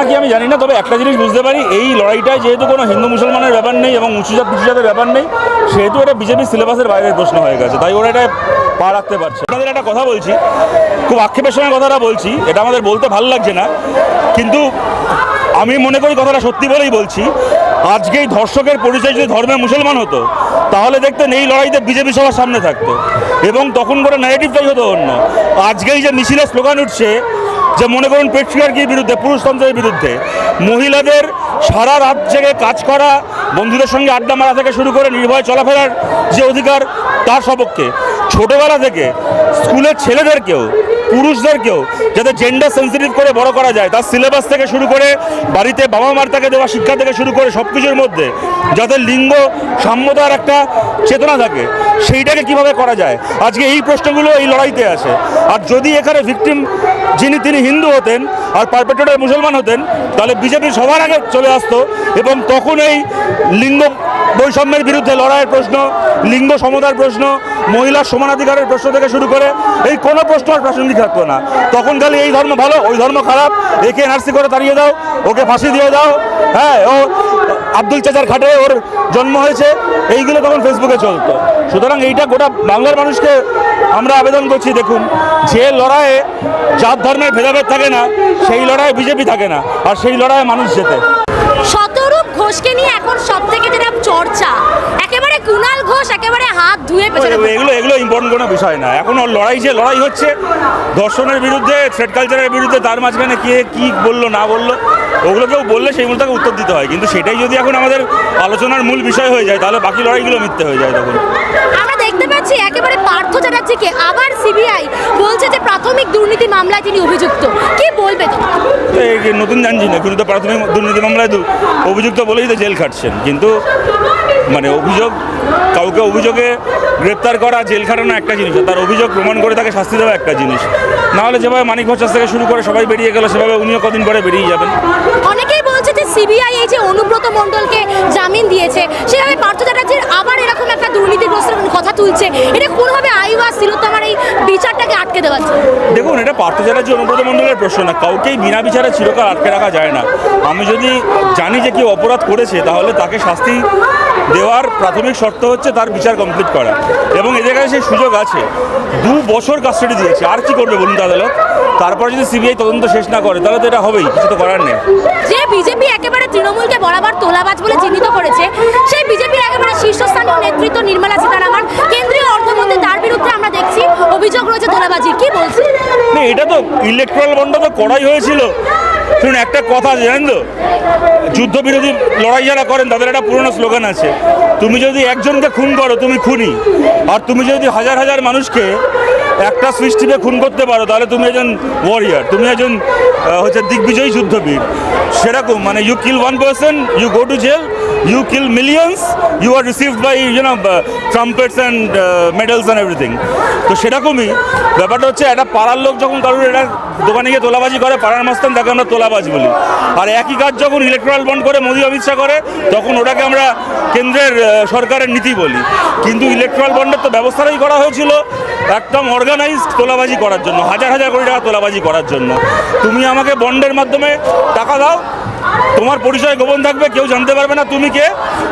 নাকি আমি জানি না, তবে একটা জিনিস বুঝতে পারি, এই লড়াইটায় যেহেতু কোনো হিন্দু মুসলমানের ব্যাপার নেই এবং উঁচু জাত উঁচুজাত নিচুজাতের ব্যাপার নেই, সেহেতু এটা বিজেপি সিলেবাসের বাইরের প্রশ্ন হয়ে গেছে, তাই ওরা এটা পা রাখতে পারছে আপনাদের একটা কথা বলছি, খুব আক্ষেপের সঙ্গে কথাটা বলছি, এটা আমাদের বলতে ভালো লাগছে না, কিন্তু আমি মনে করি কথাটা সত্যি বলেই বলছি, আজকে এই ধর্ষকের পরিচয় যদি ধর্মের মুসলমান হতো, তাহলে দেখতেন এই লড়াইতে বিজেপি সবার সামনে থাকতো, এবং তখন করে ন্যারেটিভটাই হতো অন্য। আজকেই যে মিছিলের স্লোগান উঠছে যে মনে করুন পেট্রিয়ার্কির বিরুদ্ধে পুরুষতন্ত্রের বিরুদ্ধে, মহিলাদের সারা রাত জেগে কাজ করা, বন্ধুদের সঙ্গে আড্ডা মারা থেকে শুরু করে নির্ভয় চলাফেরার যে অধিকার, তার সপক্ষে ছোটোবেলা থেকে স্কুলের ছেলেদেরকেও পুরুষদেরকেও যাতে জেন্ডার সেন্সিটিভ করে বড় করা যায়, তার সিলেবাস থেকে শুরু করে বাড়িতে বাবা মার তাকে দেওয়া শিক্ষা থেকে শুরু করে সব কিছুর মধ্যে যাতে লিঙ্গ সাম্যতার একটা চেতনা থাকে, সেইটাকে কীভাবে করা যায়? আজকে এই প্রশ্নগুলো এই লড়াইতে আছে আর যদি এখানে ভিকটিম যিনি তিনি হিন্দু হতেন আর পারপেটর মুসলমান হতেন, তাহলে বিজেপি সবার আগে চলে আসতো এবং তখন এই লিঙ্গ বৈষম্যের বিরুদ্ধে লড়াইয়ের প্রশ্ন, লিঙ্গ সমতার প্রশ্ন, মহিলার সমানাধিকারের প্রশ্ন থেকে শুরু করে এই কোনো প্রশ্ন আর প্রাসঙ্গিক থাকতো না। তখন খালি এই ধর্ম ভালো, ওই ধর্ম খারাপ, একে এনআরসি করে তাড়িয়ে দাও, ওকে ফাঁসি দিয়ে দাও হ্যাঁ ও আব্দুল চাচার খাটে ওর জন্ম হয়েছে, এইগুলো তখন ফেসবুকে চলতো। সুতরাং এইটা গোটা বাংলার মানুষকে আমরা আবেদন করছি, দেখুন, যে লড়াইয়ে জাত ধর্মের ভেদাভেদ থাকে না, সেই লড়াইয়ে বিজেপি থাকে না, আর সেই লড়াইয়ে মানুষ জেতে। শতরূপ ঘোষকে নিয়ে এখন সব চর্চা। একেবারে কুণাল ঘোষ একেবারে হাত ধুয়ে পেছনে এগুলো- এগুলো এগুলো ইম্পর্টেন্ট কোনো বিষয় না। এখন ওর লড়াই যে লড়াই হচ্ছে দর্শনের বিরুদ্ধে থ্রেড কালচারের বিরুদ্ধে তার মাঝখানে কে কি বলল না বলল ওগুলো কেউ বললে সেইগুলো তাকে উত্তর দিতে হয়। কিন্তু সেটাই যদি এখন আমাদের আলোচনার মূল বিষয় হয়ে যায় তাহলে বাকি লড়াইগুলো মিথ্যে হয়ে যায় তখন। আমরা একেবারে পার্থ চ্যাটার্জিকে। আবার সিবিআই বলছে যে প্রাথমিক দুর্নীতি মামলায় তিনি অভিযুক্ত। কি বলবে তো নতুন জানছি না কিন্তু তো প্রাথমিক দুর্নীতি মামলায় অভিযুক্ত বলেই তো জেল খাটছেন। কিন্তু মানে অভিযোগ কাউকে অভিযোগে গ্রেপ্তার করা জেল খাটানো একটা জিনিস তার অভিযোগ প্রমাণ করে তাকে শাস্তি দেওয়া একটা জিনিস। নাহলে যেভাবে মানিক ভট্টাচার্য থেকে শুরু করে সবাই বেরিয়ে গেল সেভাবে উনিও কদিন পরে বেরিয়ে যাবেন। অনেকেই বলছে যে সিবিআই এই যে অনুব্রত মণ্ডলকে জামিন দিয়েছে সেভাবে পার্থ চ্যাটার্জির আবার দুর্নীতিগ্রস্ত কথা তুলছে। এটা কোনোভাবে আইওয়াস এই বিচারটাকে আটকে দেওয়া দেখুন এটা পার্থ মণ্ডলের প্রশ্ন না। কাউকেই বিনা বিচারে চিরকাল আটকে রাখা যায় না। আমি যদি জানি যে কেউ অপরাধ করেছে তাহলে তাকে শাস্তি দেওয়ার প্রাথমিক শর্ত হচ্ছে তার বিচার কমপ্লিট করা। এবং এদের কাছে সেই সুযোগ আছে। দু বছর কাস্টাডি দিয়েছে। আর কি করবে বলুন আদালত? তারপর যদি সিবিআই তদন্ত শেষ না করে তাহলে তো এটা হবেই। কিছু তো করার নেই। যে বিজেপি একেবারে তৃণমূলকে বরাবর তোলাবাজ বলে চিহ্নিত করেছে সেই বিজেপির একেবারে শীর্ষস্থানীয় নেতৃত্ব নির্মলা সীতারামন কেন্দ্রীয় অর্থমন্ত্রী তার বিরুদ্ধে আমরা দেখছি অভিযোগ রয়েছে তোলাবাজির কি বলছে না এটা তো ইলেকট্রাল বন্ড তো করাই হয়েছিল। শুনুন, একটা কথা জানেন তো, যুদ্ধবিরোধী লড়াই যারা করেন, তাদের একটা পুরনো স্লোগান আছে। তুমি যদি একজনকে খুন করো, তুমি খুনি। আর তুমি যদি হাজার হাজার মানুষকে একটা সুইচ খুন করতে পারো, তাহলে তুমি একজন ওয়ারিয়ার তুমি একজন হচ্ছে দিগ্বিজয়ী যুদ্ধবীর। সেরকম মানে you kill one person you go to jail you kill millions you are received by you know trumpets and medals and everything তো সেরকমই, ব্যাপারটা হচ্ছে একটা পাড়ার লোক যখন কারোর এটা দোকানে গিয়ে তোলাবাজি করে, পাড়ার মাস্তান তাকে আমরা তোলাবাজ বলি। আর একই কাজ যখন ইলেকট্রাল বন্ড করে, মোদী অমিত শাহ করে, তখন ওটাকে আমরা কেন্দ্রের সরকারের নীতি বলি। কিন্তু ইলেকট্রাল বন্ডের তো ব্যবস্থাটাই করা হয়েছিল। একদম অর্গানাইজড তোলাবাজি করার জন্য, হাজার হাজার কোটি টাকা তোলাবাজি করার জন্য। তুমি আমাকে বন্ডের মাধ্যমে টাকা দাও, তোমার পরিচয় গোপন থাকবে, কেউ জানতে পারবে না তুমি কে।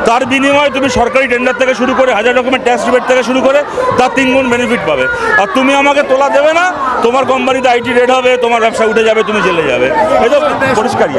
তার বিনিময়ে তুমি সরকারি টেন্ডার থেকে শুরু করে, হাজার রকমের ট্যাক্স রিবেট থেকে শুরু করে, তার তিন গুণ বেনিফিট পাবে। আর তুমি আমাকে তোলা দেবে না, তোমার কোম্পানিতে আইটি রেট হবে, তোমার ব্যবসা উঠে যাবে, তুমি জেলে যাবে। এটা পরিষ্কারই।